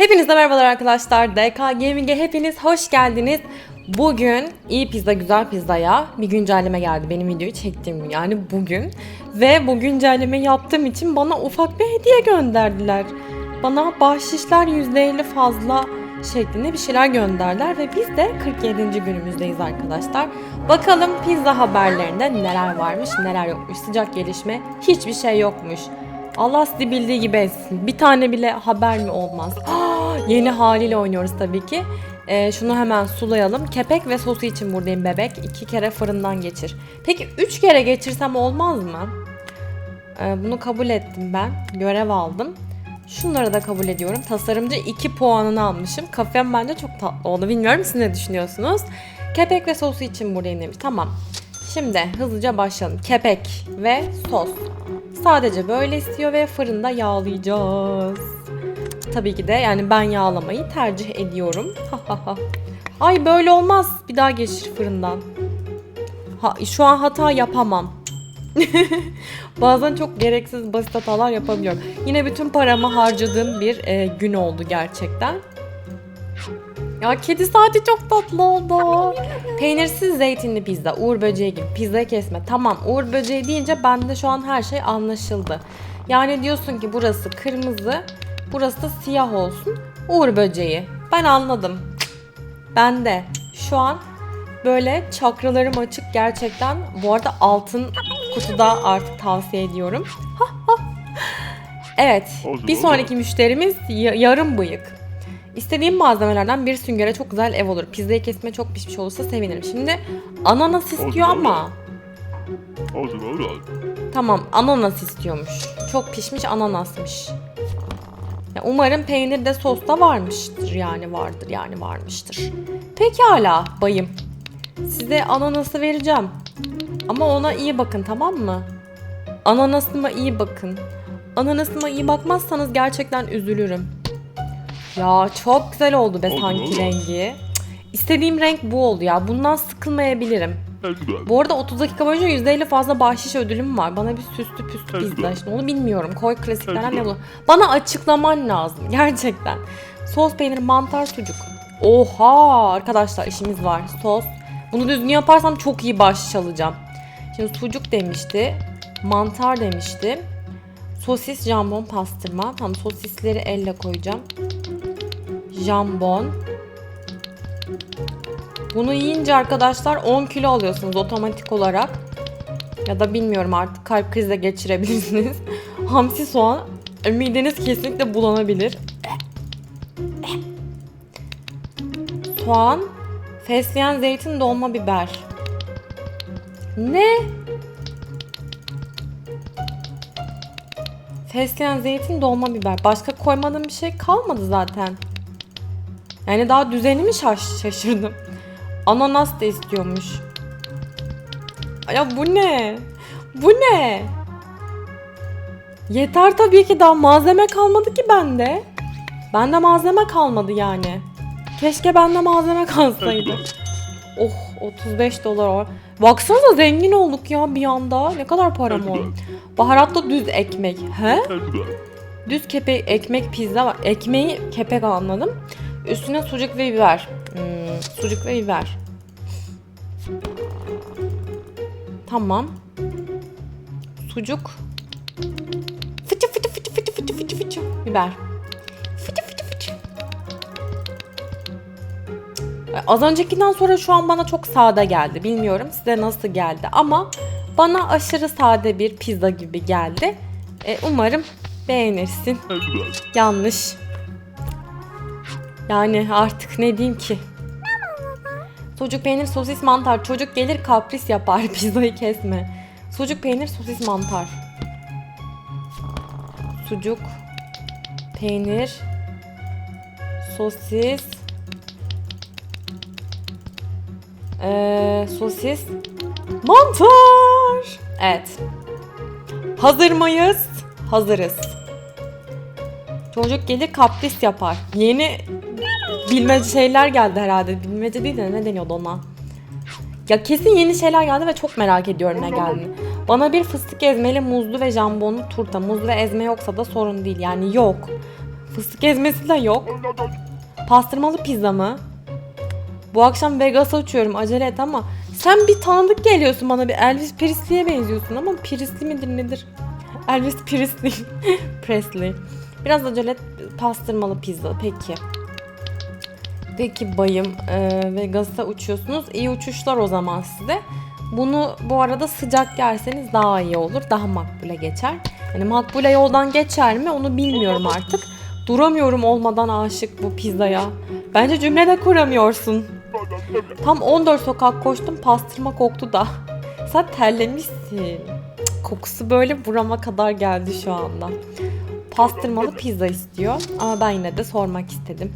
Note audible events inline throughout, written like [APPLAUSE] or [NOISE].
Hepinize merhabalar arkadaşlar. DK Gaming'e hepiniz hoş geldiniz. Bugün iyi pizza güzel pizzaya bir güncelleme geldi. Benim videoyu çektiğim yani bugün. Ve bu güncelleme yaptığım için bana ufak bir hediye gönderdiler. Bana bahşişler %50 fazla şeklinde bir şeyler gönderdiler ve biz de 47. günümüzdeyiz arkadaşlar. Bakalım pizza haberlerinde neler varmış neler yokmuş. Sıcak gelişme hiçbir şey yokmuş. Allah sizi bildiği gibi etsin. Bir tane bile haber mi olmaz? [GASPS] Yeni haliyle oynuyoruz tabii ki. Ee, şunu hemen sulayalım. Kepek ve sosu için buradayım bebek. İki kere fırından geçir. Peki üç kere geçirsem olmaz mı? Ee, bunu kabul ettim ben. Görev aldım. Şunları da kabul ediyorum. Tasarımcı 2 puanını almışım. Kafem bence çok tatlı oldu. Bilmiyorum siz ne düşünüyorsunuz? Kepek ve sosu için buradayım demiş. Tamam. Şimdi hızlıca başlayalım. Kepek ve sos. Sadece böyle istiyor ve fırında yağlayacağız. Tabii ki de yani ben yağlamayı tercih ediyorum. Ay böyle olmaz. Bir daha geçir fırından. Ha, şu an hata yapamam. [LAUGHS] Bazen çok gereksiz basit hatalar yapabiliyorum. Yine bütün paramı harcadığım bir e, gün oldu gerçekten. Ya kedi saati çok tatlı oldu. Peynirsiz zeytinli pizza, uğur böceği gibi pizza kesme. Tamam uğur böceği deyince bende şu an her şey anlaşıldı. Yani diyorsun ki burası kırmızı, burası da siyah olsun. Uğur böceği. Ben anladım. Ben de şu an böyle çakralarım açık gerçekten. Bu arada altın kutuda artık tavsiye ediyorum. evet. Bir sonraki müşterimiz ya- yarım bıyık. İstediğim malzemelerden bir süngere çok güzel ev olur. Pizzayı kesme çok pişmiş olursa sevinirim. Şimdi ananas istiyor ama tamam ananas istiyormuş. Çok pişmiş ananasmış. Ya umarım peynir de sosta varmıştır yani vardır yani varmıştır. Pekala bayım. Size ananası vereceğim. Ama ona iyi bakın tamam mı? Ananasıma iyi bakın. Ananasıma iyi bakmazsanız gerçekten üzülürüm. Ya çok güzel oldu be Oldu, sanki oldu. rengi. Cık, İstediğim renk bu oldu ya. Bundan sıkılmayabilirim. Bu arada 30 dakika boyunca %50 fazla bahşiş ödülüm var. Bana bir süslü püslü Evet, pizza işte onu bilmiyorum. Koy klasiklerden Evet, ne bu? Bana açıklaman lazım [LAUGHS] gerçekten. Sos peynir mantar sucuk. Oha arkadaşlar işimiz var. Sos. Bunu düzgün yaparsam çok iyi bahşiş alacağım. Şimdi sucuk demişti. Mantar demişti. Sosis, jambon, pastırma. Tamam sosisleri elle koyacağım. Jambon. Bunu yiyince arkadaşlar 10 kilo alıyorsunuz otomatik olarak. Ya da bilmiyorum artık kalp krizi de geçirebilirsiniz. [LAUGHS] Hamsi soğan mideniz kesinlikle bulanabilir. Soğan, fesleğen zeytin, dolma biber. Ne? Fesleğen zeytin, dolma biber. Başka koymadığım bir şey kalmadı zaten. Yani daha düzeni mi şaş- şaşırdım. Ananas da istiyormuş. Ya bu ne? Bu ne? Yeter tabii ki daha malzeme kalmadı ki bende. Bende malzeme kalmadı yani. Keşke bende malzeme kalsaydı. [LAUGHS] Oh 35 dolar var. Baksanıza zengin olduk ya bir anda. Ne kadar param oldu. Baharatlı düz ekmek. He? Düz kepek ekmek pizza var. Ekmeği kepek anladım. Üstüne sucuk ve biber. Hmm, sucuk ve biber. Tamam. Sucuk. Fıçı fıçı fıçı fıçı fıçı fıçı fıçı. Biber. Fıçı fıçı fıçı. Az öncekinden sonra şu an bana çok sade geldi. Bilmiyorum size nasıl geldi ama bana aşırı sade bir pizza gibi geldi. E, umarım beğenirsin. Yanlış. Yani artık ne diyeyim ki? Sucuk peynir sosis mantar. Çocuk gelir kapris yapar [LAUGHS] pizzayı kesme. Sucuk peynir sosis mantar. Sucuk peynir sosis ee, sosis mantar. Evet. Hazır mıyız? Hazırız. Çocuk gelir kapris yapar. Yeni bilmece şeyler geldi herhalde. Bilmece değil de ne deniyordu ona? Ya kesin yeni şeyler geldi ve çok merak ediyorum ne geldiğini. Bana bir fıstık ezmeli, muzlu ve jambonlu turta. Muz ve ezme yoksa da sorun değil. Yani yok. Fıstık ezmesi de yok. Pastırmalı pizza mı? Bu akşam Vegas'a uçuyorum acele et ama sen bir tanıdık geliyorsun bana bir Elvis Presley'e benziyorsun ama Presley midir nedir? Elvis Presley. [LAUGHS] Presley. Biraz acele et pastırmalı pizza peki. Peki bayım e, Vegas'a uçuyorsunuz. İyi uçuşlar o zaman size. Bunu bu arada sıcak yerseniz daha iyi olur. Daha makbule geçer. Yani makbule yoldan geçer mi onu bilmiyorum artık. Duramıyorum olmadan aşık bu pizzaya. Bence cümle de kuramıyorsun. Tam 14 sokak koştum pastırma koktu da. Sen terlemişsin. Kokusu böyle burama kadar geldi şu anda. Pastırmalı pizza istiyor ama ben yine de sormak istedim.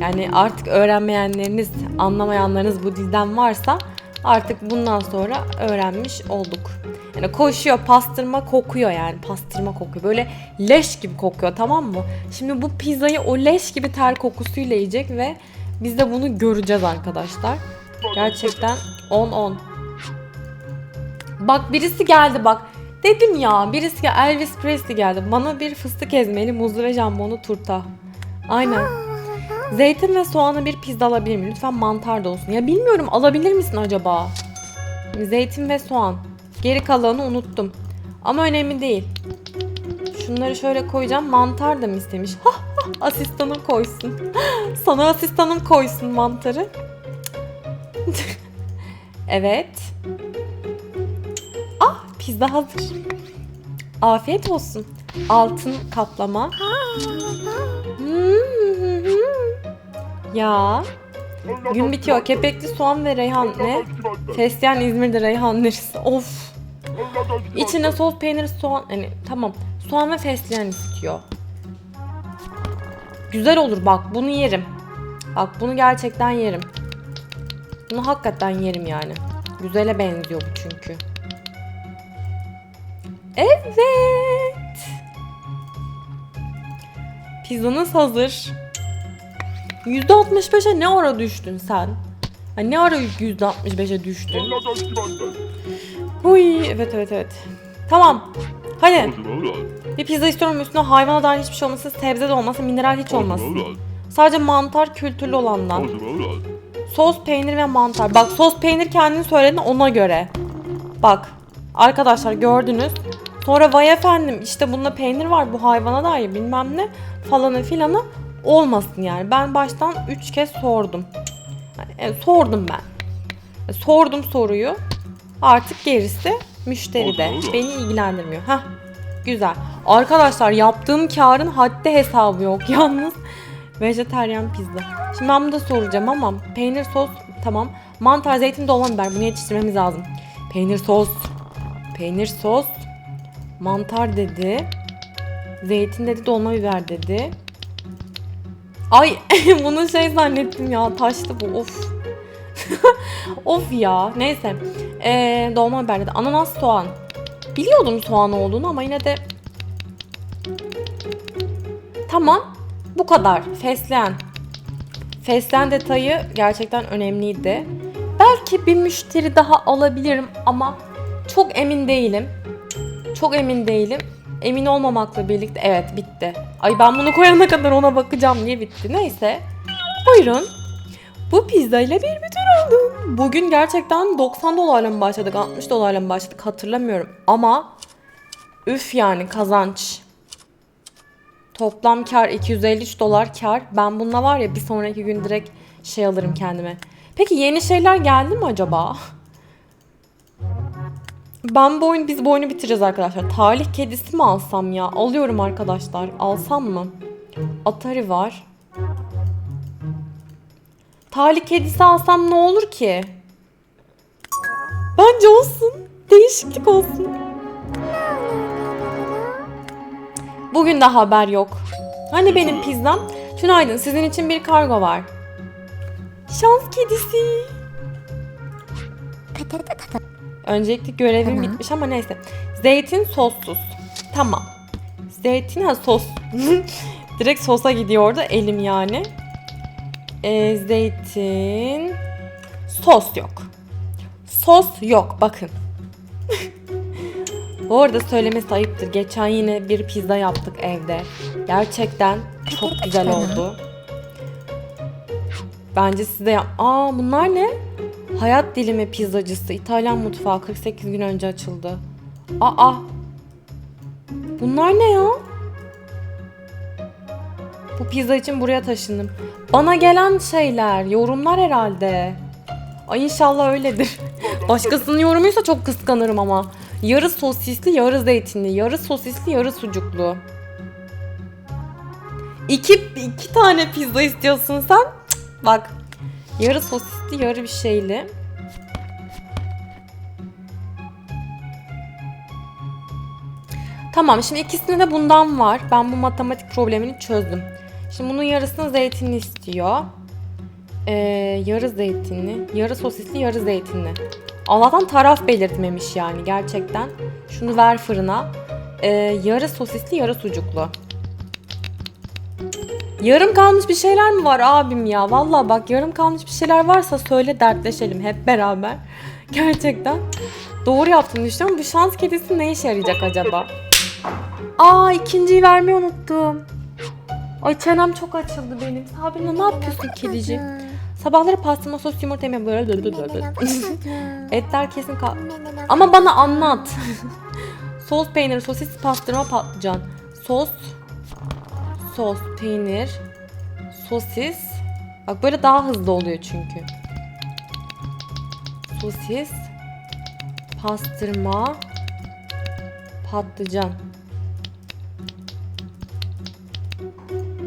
Yani artık öğrenmeyenleriniz, anlamayanlarınız bu dilden varsa artık bundan sonra öğrenmiş olduk. Yani koşuyor pastırma kokuyor yani pastırma kokuyor. Böyle leş gibi kokuyor tamam mı? Şimdi bu pizzayı o leş gibi ter kokusuyla yiyecek ve biz de bunu göreceğiz arkadaşlar. Gerçekten 10-10. Bak birisi geldi bak. Dedim ya birisi Elvis Presley geldi. Bana bir fıstık ezmeli muzlu ve jambonlu turta. Aynen. Zeytin ve soğanı bir pizza alabilir miyim? Lütfen mantar da olsun. Ya bilmiyorum alabilir misin acaba? Zeytin ve soğan. Geri kalanı unuttum. Ama önemli değil. Şunları şöyle koyacağım. Mantar da mı istemiş? [LAUGHS] Asistanım koysun. [LAUGHS] Sana asistanım koysun mantarı. [LAUGHS] evet. Ah pizza hazır. Afiyet olsun. Altın kaplama. Hmm. Ya. Gün bitiyor. Kepekli soğan ve reyhan ne? Fesleğen İzmir'de reyhan neresi? Of. İçine sos, peynir, soğan. Yani tamam. Soğan ve fesleğen istiyor. Güzel olur bak. Bunu yerim. Bak bunu gerçekten yerim. Bunu hakikaten yerim yani. Güzele benziyor bu çünkü. Evet. Pizzanız hazır. %65'e ne ara düştün sen? Ha, ne ara %65'e düştün? Huy, evet evet evet. Tamam. Hadi bir pizza istiyorum üstüne hayvana dair hiçbir şey olmasın, sebze de olmasın, mineral hiç olmasın. Sadece mantar kültürlü olandan. Sos, peynir ve mantar. Bak sos, peynir kendin söyledin ona göre. Bak arkadaşlar gördünüz. Sonra vay efendim işte bunda peynir var bu hayvana dair bilmem ne falanı filanı olmasın yani. Ben baştan 3 kez sordum. Yani, e, sordum ben. E, Sordum soruyu. Artık gerisi müşteride. Beni ilgilendirmiyor. Hah güzel. Arkadaşlar yaptığım karın haddi hesabı yok [LAUGHS] yalnız. Vejeteryan pizza. Şimdi ben bunu da soracağım ama peynir sos tamam. Mantar, zeytin, dolma biber bunu yetiştirmemiz lazım. Peynir sos. Peynir sos. Mantar dedi. Zeytin dedi, dolma biber dedi. Ay [LAUGHS] bunu şey zannettim ya taştı bu of. [LAUGHS] of ya neyse. Ee, dolma biber dedi. Ananas soğan. Biliyordum soğan olduğunu ama yine de Tamam. Bu kadar. Fesleğen. Fesleğen detayı gerçekten önemliydi. Belki bir müşteri daha alabilirim ama çok emin değilim. Çok emin değilim. Emin olmamakla birlikte evet bitti. Ay ben bunu koyana kadar ona bakacağım niye bitti. Neyse. Buyurun. Bu pizza ile bir bütün oldum. Bugün gerçekten 90 dolarla mı başladık 60 dolarla mı başladık hatırlamıyorum. Ama üf yani kazanç. Toplam kar 253 dolar kar. Ben bununla var ya bir sonraki gün direkt şey alırım kendime. Peki yeni şeyler geldi mi acaba? Ben bu oyun, biz bu oyunu bitireceğiz arkadaşlar. Talih kedisi mi alsam ya? Alıyorum arkadaşlar. Alsam mı? Atari var. Talih kedisi alsam ne olur ki? Bence olsun. Değişiklik olsun. Bugün de haber yok. Hani benim pizzam? Günaydın sizin için bir kargo var. Şans kedisi. Öncelikle görevim Tamam. bitmiş ama neyse. Zeytin sossuz. Tamam. Zeytin ha sos. [LAUGHS] Direkt sosa gidiyordu elim yani. Ee, zeytin. Sos yok. Sos yok bakın. [LAUGHS] Bu arada söylemesi ayıptır. Geçen yine bir pizza yaptık evde. Gerçekten Çok güzel oldu. Bence siz de yap... Aa bunlar ne? Hayat dilimi pizzacısı. İtalyan mutfağı 48 gün önce açıldı. Aa. Bunlar ne ya? Bu pizza için buraya taşındım. Bana gelen şeyler, yorumlar herhalde. Ay inşallah öyledir. [LAUGHS] Başkasının yorumuysa çok kıskanırım ama. Yarı sosisli, yarı zeytinli, yarı sosisli, yarı sucuklu. İki, iki tane pizza istiyorsun sen. Cık, bak. Yarı sosisli, yarı bir şeyli. Tamam şimdi ikisinde de bundan var. Ben bu matematik problemini çözdüm. Şimdi bunun yarısını zeytinli istiyor. Ee, yarı zeytinli, yarı sosisli, yarı zeytinli. Allah'tan taraf belirtmemiş yani gerçekten. Şunu ver fırına. Ee, yarı sosisli, yarı sucuklu. Yarım kalmış bir şeyler mi var abim ya? Vallahi bak yarım kalmış bir şeyler varsa söyle dertleşelim hep beraber. [LAUGHS] Gerçekten. Doğru yaptığını düşünüyorum. Bu şans kedisi ne işe yarayacak acaba? Aa ikinciyi vermeyi unuttum. Ay çenem çok açıldı benim. Sabine ne yapıyorsun kedicik? Sabahları pastırma sos yumurta yemeği böyle böyle [LAUGHS] böyle. Etler kesin kal... Ama bana anlat. [LAUGHS] sos peynir, sosis, pastırma, patlıcan. Sos, sos, peynir, sosis. Bak böyle daha hızlı oluyor çünkü. Sosis, pastırma, patlıcan.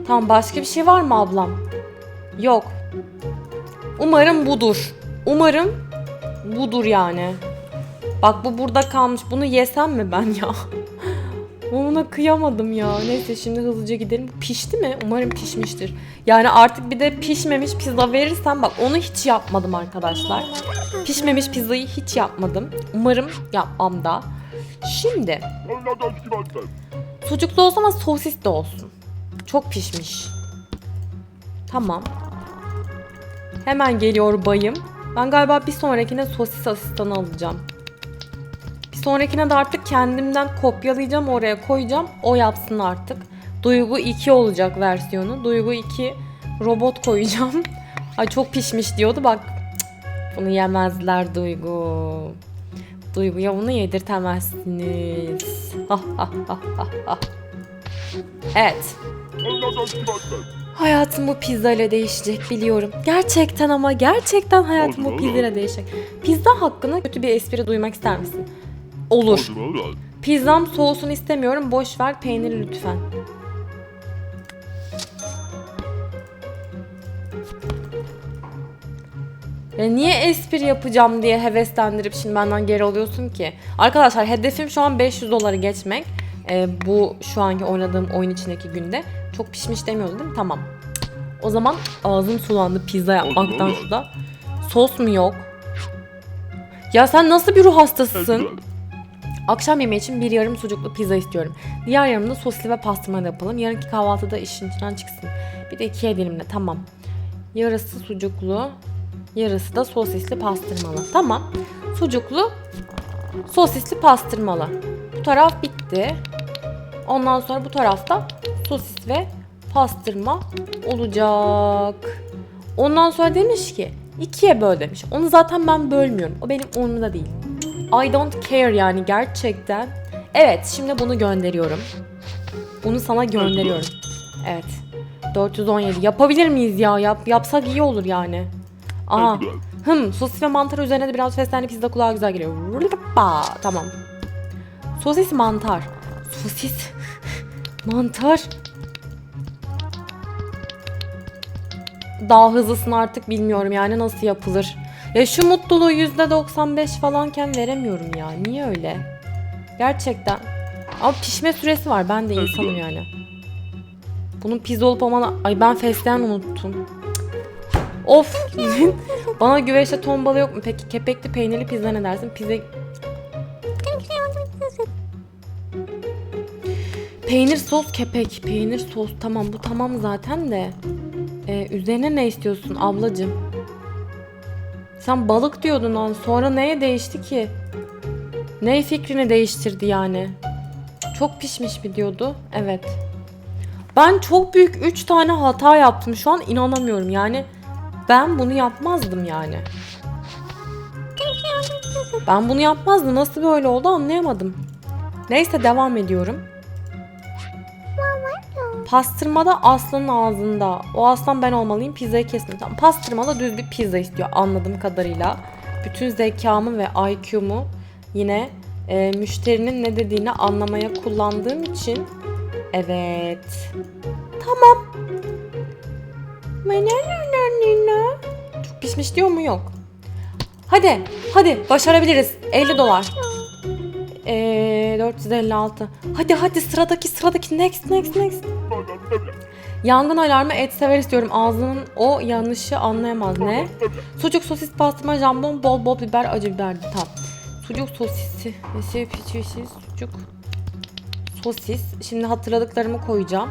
Tamam başka bir şey var mı ablam? Yok. Umarım budur. Umarım budur yani. Bak bu burada kalmış. Bunu yesem mi ben ya? [LAUGHS] Ona kıyamadım ya. Neyse şimdi hızlıca gidelim. Pişti mi? Umarım pişmiştir. Yani artık bir de pişmemiş pizza verirsem bak onu hiç yapmadım arkadaşlar. Pişmemiş pizzayı hiç yapmadım. Umarım yapmam da. Şimdi sucuklu olsun ama sosis de olsun. Çok pişmiş. Tamam. Hemen geliyor bayım. Ben galiba bir sonrakine sosis asistanı alacağım. Sonrakine de artık kendimden kopyalayacağım oraya koyacağım. O yapsın artık. Duygu 2 olacak versiyonu. Duygu 2 robot koyacağım. [LAUGHS] Ay çok pişmiş diyordu bak. Cık, Bunu yemezler Duygu. Duyguya bunu yedirtemezsiniz. evet. Hayatım bu pizza ile değişecek biliyorum. Gerçekten ama gerçekten hayatım bu pizza ile değişecek. Pizza hakkında kötü bir espri duymak ister misin? Olur. Pizzam soğusun istemiyorum. Boş ver peyniri lütfen. Ya niye espri yapacağım diye heveslendirip şimdi benden geri alıyorsun ki? Arkadaşlar hedefim şu an 500 doları geçmek. Ee, bu şu anki oynadığım oyun içindeki günde. Çok pişmiş demiyordu değil mi? Tamam. O zaman ağzım sulandı pizza yapmaktan şurada. Sos mu yok? Ya sen nasıl bir ruh hastasısın? Akşam yemeği için bir yarım sucuklu pizza istiyorum. Diğer yarımda sosisli ve pastırma da yapalım. Yarınki kahvaltıda işin içinden çıksın. Bir de ikiye dilimle tamam. Yarısı sucuklu, yarısı da sosisli pastırmalı. Tamam. Sucuklu, sosisli pastırmalı. Bu taraf bitti. Ondan sonra bu tarafta sosis ve pastırma olacak. Ondan sonra demiş ki ikiye böl demiş. Onu zaten ben bölmüyorum. O benim umurumda değil. I don't care yani gerçekten. Evet şimdi bunu gönderiyorum. Bunu sana gönderiyorum. Evet. 417. Yapabilir miyiz ya? Yap, yapsak iyi olur yani. Aha. Hım sosis ve mantar üzerine de biraz fesleğenli pizza kulağa güzel geliyor. Rıppa. Tamam. Sosis mantar. Sosis. [LAUGHS] mantar. Daha hızlısını artık bilmiyorum yani nasıl yapılır. Ya şu mutluluğu %95 falanken veremiyorum ya. Niye öyle? Gerçekten. Ama pişme süresi var. Ben de insanım yani. Bunun pizza olup olmadan... Ay ben fesleğen unuttum. Cık. Of. [LAUGHS] Bana güveçte ton balı yok mu? Peki kepekli peynirli pizza ne dersin? Pizza... Peynir sos kepek. Peynir sos tamam bu tamam zaten de. Ee, üzerine ne istiyorsun ablacığım? Sen balık diyordun lan. Sonra neye değişti ki? Ne fikrini değiştirdi yani? Çok pişmiş mi diyordu? Evet. Ben çok büyük 3 tane hata yaptım. Şu an inanamıyorum. Yani ben bunu yapmazdım yani. Ben bunu yapmazdım. Nasıl böyle oldu anlayamadım. Neyse devam ediyorum. Pastırmada aslanın ağzında. O aslan ben olmalıyım. Pizzayı kesme. Tamam. Pastırmada düz bir pizza istiyor anladığım kadarıyla. Bütün zekamı ve IQ'mu yine e, müşterinin ne dediğini anlamaya kullandığım için evet. Tamam. Çok pişmiş diyor mu? Yok. Hadi, hadi başarabiliriz. 50 dolar. Ee, 456. Hadi hadi sıradaki sıradaki next next next. Yangın alarmı et sever istiyorum. Ağzının o yanlışı anlayamaz. Ne? Sucuk, sosis, pastırma, jambon, bol bol biber, acı biber. Tamam. Sucuk, sosisi, şey, pişirisi, sucuk, sosis. Şimdi hatırladıklarımı koyacağım.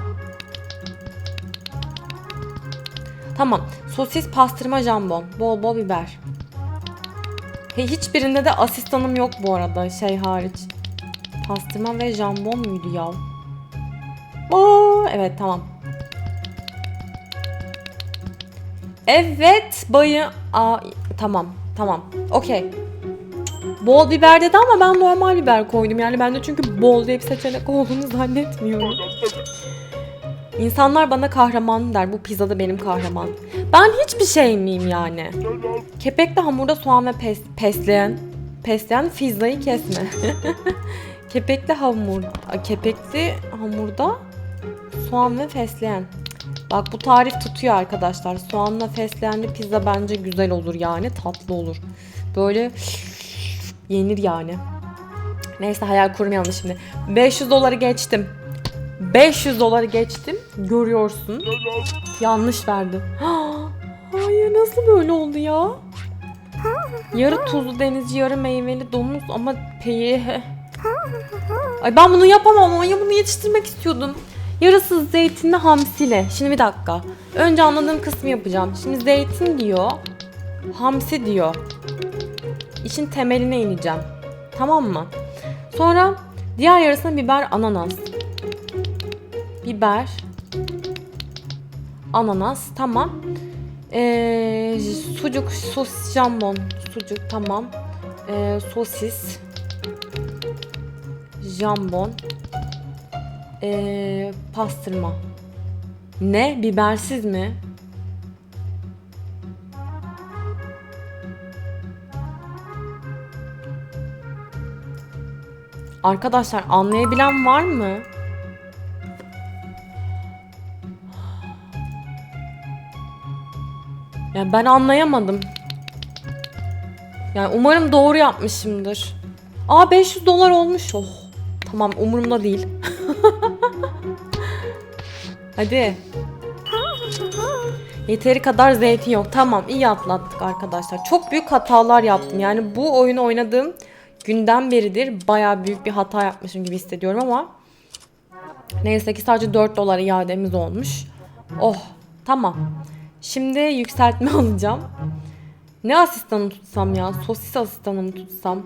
Tamam. Sosis, pastırma, jambon, bol bol biber. He, hiçbirinde de asistanım yok bu arada şey hariç. Pastırma ve jambon muydu ya? Oo, evet tamam. Evet bayı... Aa, tamam tamam okey. Bol biber dedi ama ben normal biber koydum. Yani ben de çünkü bol diye bir seçenek [LAUGHS] olduğunu zannetmiyorum. İnsanlar bana kahraman der. Bu pizzada benim kahraman. Ben hiçbir şey miyim yani? Kepekli hamurda soğan ve pes, pesleyen pesleyen pizzayı kesme. [LAUGHS] kepekli hamur kepekli hamurda soğan ve fesleğen. Bak bu tarif tutuyor arkadaşlar. Soğanla fesleğenli pizza bence güzel olur yani tatlı olur. Böyle yenir yani. Neyse hayal kurmayalım şimdi. 500 doları geçtim. 500 doları geçtim. Görüyorsun. Yanlış verdim. [GASPS] Hayır nasıl böyle oldu ya? Yarı tuzlu denizci, yarı meyveli domuz ama peyi... [LAUGHS] Ay ben bunu yapamam ama ya bunu yetiştirmek istiyordum. Yarısı zeytinli hamsiyle. Şimdi bir dakika. Önce anladığım kısmı yapacağım. Şimdi zeytin diyor. Hamsi diyor. İşin temeline ineceğim. Tamam mı? Sonra diğer yarısına biber, ananas. Biber. Ananas. Tamam. Ee, sucuk, sosis, jambon. Sucuk tamam. Ee, sosis. Jambon. Ee, pastırma. Ne? Bibersiz mi? Arkadaşlar anlayabilen var mı? Yani ben anlayamadım. Yani umarım doğru yapmışımdır. Aa 500 dolar olmuş. Oh. Tamam umurumda değil. [LAUGHS] Hadi. Yeteri kadar zeytin yok. Tamam iyi atlattık arkadaşlar. Çok büyük hatalar yaptım. Yani bu oyunu oynadığım günden beridir baya büyük bir hata yapmışım gibi hissediyorum ama neyse ki sadece 4 dolar iademiz olmuş. Oh tamam. Şimdi yükseltme [LAUGHS] alacağım. Ne asistanı tutsam ya? Sosis asistanı mı tutsam?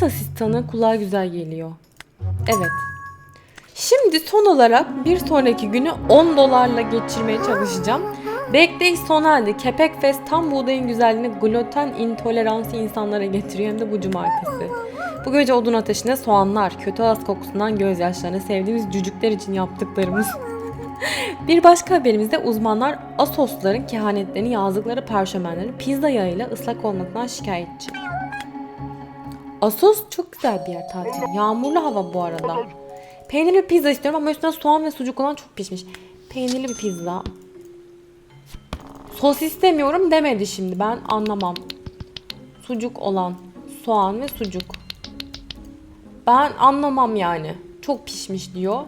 Sosis asistanı kulağa güzel geliyor. Evet. Şimdi son olarak bir sonraki günü 10 dolarla geçirmeye çalışacağım. Backdays sona erdi. Kepek Fest tam buğdayın güzelliğini gluten intoleransı insanlara getiriyor hem de bu cumartesi. Bu gece odun ateşinde soğanlar, kötü ağız kokusundan gözyaşlarına sevdiğimiz cücükler için yaptıklarımız. [LAUGHS] bir başka haberimizde uzmanlar Asosların kehanetlerini yazdıkları parşömenleri pizza yağıyla ıslak olmaktan şikayetçi. Asos çok güzel bir yer tatil. Yağmurlu hava bu arada. Peynirli pizza istiyorum ama üstüne soğan ve sucuk olan çok pişmiş. Peynirli bir pizza. Sos istemiyorum demedi şimdi ben anlamam. Sucuk olan soğan ve sucuk. Ben anlamam yani. Çok pişmiş diyor.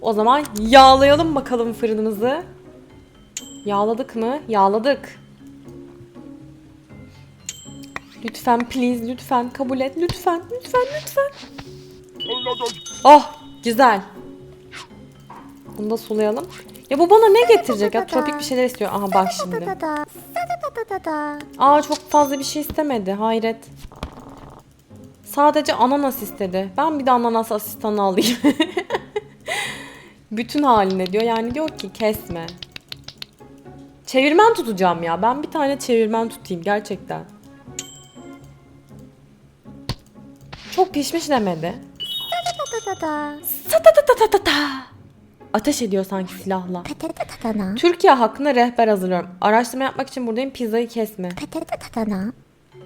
O zaman yağlayalım bakalım fırınımızı. Yağladık mı? Yağladık. Lütfen please lütfen kabul et lütfen lütfen lütfen. Oh güzel. Bunu da sulayalım. Ya bu bana ne getirecek ya? Tropik bir şeyler istiyor. Aha bak şimdi. Aa çok fazla bir şey istemedi. Hayret. Sadece ananas istedi. Ben bir de ananas asistanı alayım. [LAUGHS] Bütün haline diyor. Yani diyor ki kesme. Çevirmen tutacağım ya. Ben bir tane çevirmen tutayım gerçekten. Çok pişmiş demedi. Ateş ediyor sanki silahla. Patatatana. Türkiye hakkında rehber hazırlıyorum. Araştırma yapmak için buradayım. Pizzayı kesme. Patatatana.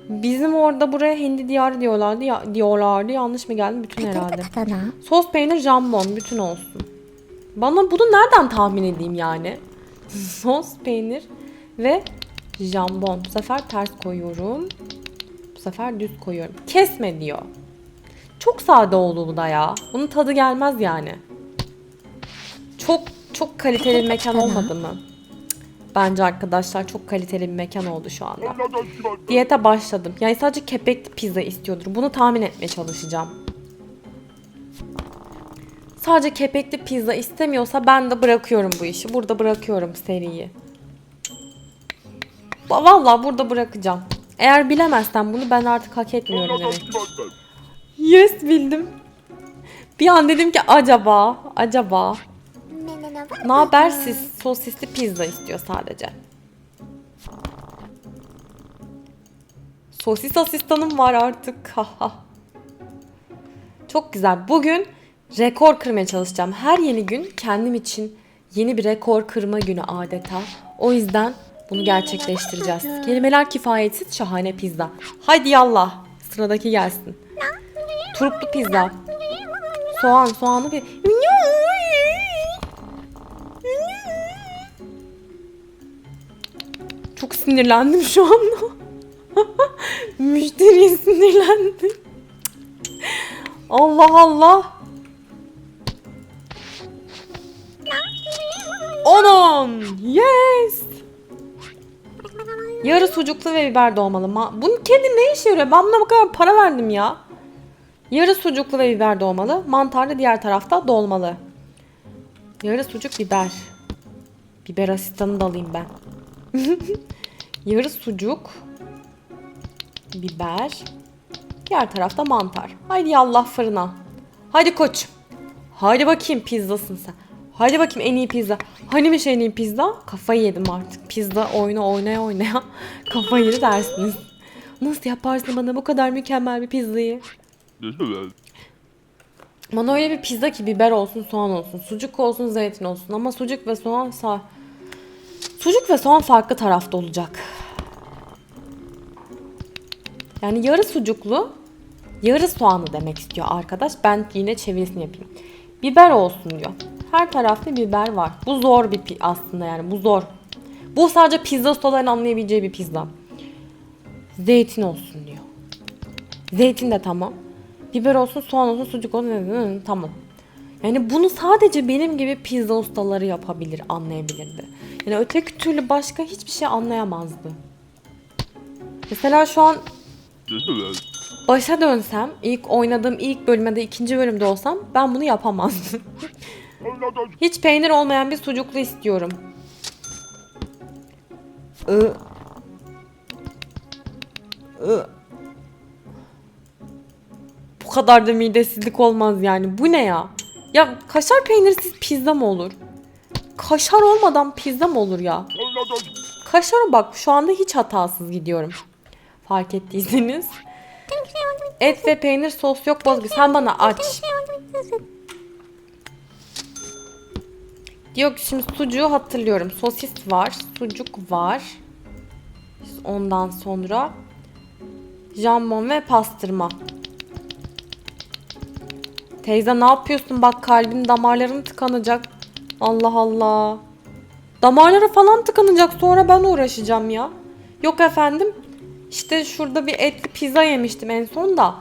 Bizim orada buraya hindi diyarı diyorlardı. Ya, diyorlardı. Yanlış mı geldi? Bütün herhalde. Sos peynir jambon. Bütün olsun. Bana bunu nereden tahmin edeyim yani? [LAUGHS] Sos peynir ve jambon. Bu sefer ters koyuyorum. Bu sefer düz koyuyorum. Kesme diyor. Çok sade oldu bu da ya. Bunun tadı gelmez yani. Çok çok kaliteli bir mekan olmadı mı? Bence arkadaşlar çok kaliteli bir mekan oldu şu anda. Diyete başladım. Yani sadece kepekli pizza istiyordur. Bunu tahmin etmeye çalışacağım. Sadece kepekli pizza istemiyorsa ben de bırakıyorum bu işi. Burada bırakıyorum seriyi. Va- Vallahi burada bırakacağım. Eğer bilemezsem bunu ben artık hak etmiyorum demek. Yes bildim. Bir an dedim ki acaba, acaba. Ne haber siz? Sosisli pizza istiyor sadece. Sosis asistanım var artık. [LAUGHS] Çok güzel. Bugün rekor kırmaya çalışacağım. Her yeni gün kendim için yeni bir rekor kırma günü adeta. O yüzden bunu gerçekleştireceğiz. Kelimeler kifayetsiz şahane pizza. Haydi yallah. Sıradaki gelsin. Turplu pizza. Soğan, soğanlı bir... Çok sinirlendim şu anda. [LAUGHS] Müşteriye sinirlendim. Allah Allah. Onun. Yes. Yarı sucuklu ve biber dolmalı. Ma Bunun kendi ne işe yarıyor? Ben buna bu kadar para verdim ya. Yarı sucuklu ve biber dolmalı. Mantarlı diğer tarafta dolmalı. Yarı sucuk biber. Biber asistanı da alayım ben. [LAUGHS] Yarı sucuk. Biber. Diğer tarafta mantar. Haydi yallah fırına. Haydi koç. Haydi bakayım pizzasın sen. Haydi bakayım en iyi pizza. Hanimiş en iyi pizza? Kafayı yedim artık. Pizza oyunu oynaya oynaya [LAUGHS] kafayı yedi dersiniz. Nasıl yaparsın bana bu kadar mükemmel bir pizzayı? Bana öyle bir pizza ki biber olsun soğan olsun. Sucuk olsun zeytin olsun. Ama sucuk ve soğan sağ... Sucuk ve soğan farklı tarafta olacak. Yani yarı sucuklu, yarı soğanlı demek istiyor arkadaş. Ben yine çevirisini yapayım. Biber olsun diyor. Her tarafta biber var. Bu zor bir aslında yani bu zor. Bu sadece pizza ustaların anlayabileceği bir pizza. Zeytin olsun diyor. Zeytin de tamam. Biber olsun, soğan olsun, sucuk olsun. Tamam. Yani bunu sadece benim gibi pizza ustaları yapabilir, anlayabilirdi. Yani öteki türlü başka hiçbir şey anlayamazdı. Mesela şu an başa dönsem, ilk oynadığım ilk bölümde, ikinci bölümde olsam ben bunu yapamazdım. Hiç peynir olmayan bir sucuklu istiyorum. I. I. Kadar da midesizlik olmaz yani. Bu ne ya? Ya kaşar peynirsiz pizza mı olur? Kaşar olmadan pizza mı olur ya? Kaşara bak şu anda hiç hatasız gidiyorum. Fark ettiyseniz. Et ve peynir sos yok bozgu. Sen bana aç. Diyor ki şimdi sucuğu hatırlıyorum. Sosis var. Sucuk var. Ondan sonra jambon ve pastırma. Teyze ne yapıyorsun? Bak kalbin damarların tıkanacak. Allah Allah. Damarlara falan tıkanacak. Sonra ben uğraşacağım ya. Yok efendim. İşte şurada bir etli pizza yemiştim en son da.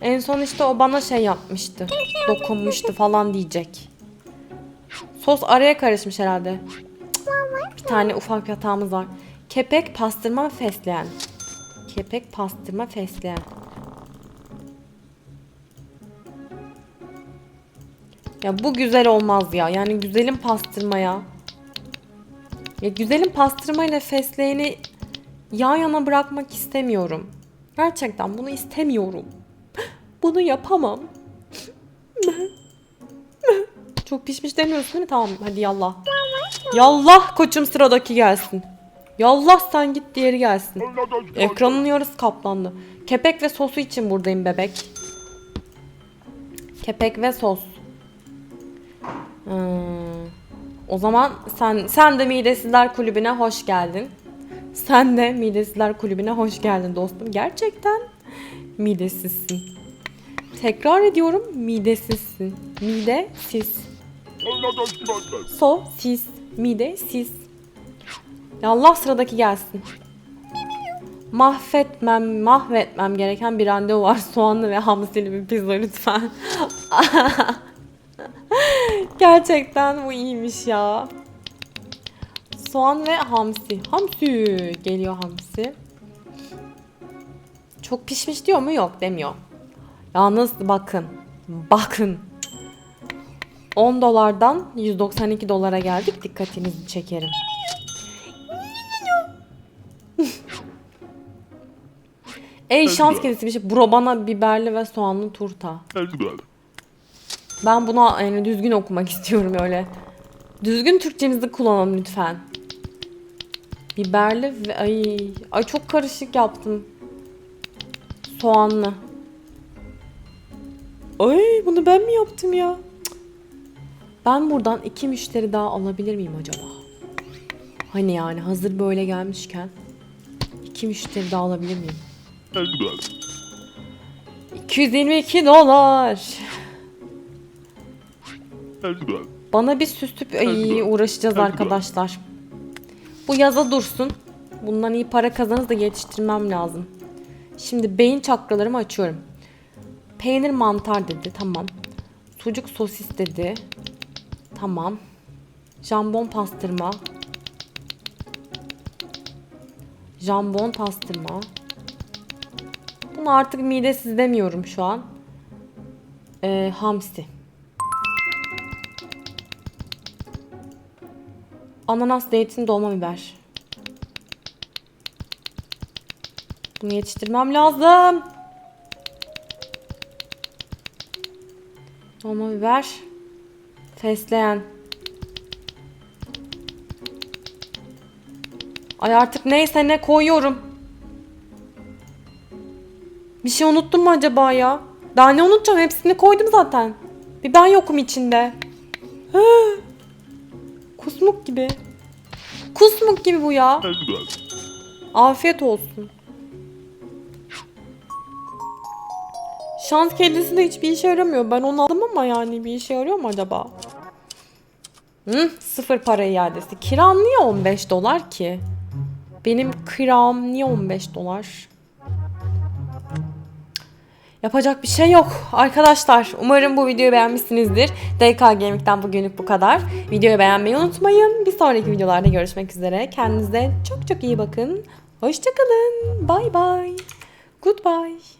En son işte o bana şey yapmıştı. Dokunmuştu falan diyecek. Sos araya karışmış herhalde. Bir tane ufak hatamız var. Kepek, pastırma fesleğen. Kepek, pastırma, fesleğen. Ya bu güzel olmaz ya. Yani güzelim pastırmaya. Ya güzelim pastırmayla fesleğeni yan yana bırakmak istemiyorum. Gerçekten bunu istemiyorum. Bunu yapamam. Çok pişmiş demiyorsun değil mi? Tamam hadi yallah. Yallah koçum sıradaki gelsin. Yallah sen git diğeri gelsin. Ekranın yarısı kaplandı. Kepek ve sosu için buradayım bebek. Kepek ve sos. Hmm. O zaman sen sen de Midesizler Kulübü'ne hoş geldin. Sen de Midesizler Kulübü'ne hoş geldin dostum. Gerçekten midesizsin. Tekrar ediyorum midesizsin. Mide siz. So siz. Mide siz. Ya Allah sıradaki gelsin. Mahvetmem, mahvetmem gereken bir randevu var. [LAUGHS] Soğanlı ve hamsili bir pizza lütfen. [LAUGHS] Gerçekten bu iyiymiş ya. Soğan ve hamsi. Hamsi. Geliyor hamsi. Çok pişmiş diyor mu? Yok demiyor. Yalnız bakın. Bakın. 10 dolardan 192 dolara geldik. Dikkatinizi çekerim. Ey şans kedisi bir şey. Bro bana biberli ve soğanlı turta. Ben buna yani düzgün okumak istiyorum öyle. Düzgün Türkçemizi kullanalım lütfen. Biberli ve ay ay çok karışık yaptım. Soğanlı. Ay bunu ben mi yaptım ya? Cık. Ben buradan iki müşteri daha alabilir miyim acaba? Hani yani hazır böyle gelmişken iki müşteri daha alabilir miyim? 222 dolar. Bana bir süslüp ay, uğraşacağız arkadaşlar. Bu yaza dursun. Bundan iyi para kazanırız da yetiştirmem lazım. Şimdi beyin çakralarımı açıyorum. Peynir mantar dedi. Tamam. Sucuk sosis dedi. Tamam. Jambon pastırma. Jambon pastırma. Bunu artık midesiz demiyorum şu an. Ee, hamsi. Ananas, zeytin, dolma biber. Bunu yetiştirmem lazım. Dolma biber. Fesleğen. Ay artık neyse ne koyuyorum. Bir şey unuttum mu acaba ya? Daha ne unutacağım? Hepsini koydum zaten. Bir ben yokum içinde. [GASPS] Kusmuk gibi. Kusmuk gibi bu ya. Afiyet olsun. Şans kedisi de hiçbir işe yaramıyor. Ben onu aldım ama yani bir işe yarıyor mu acaba? Hı, sıfır para iadesi. Kiram niye 15 dolar ki? Benim kiram niye 15 dolar? Yapacak bir şey yok. Arkadaşlar umarım bu videoyu beğenmişsinizdir. DK Gaming'den bugünlük bu kadar. Videoyu beğenmeyi unutmayın. Bir sonraki videolarda görüşmek üzere. Kendinize çok çok iyi bakın. Hoşçakalın. Bye bye. Goodbye.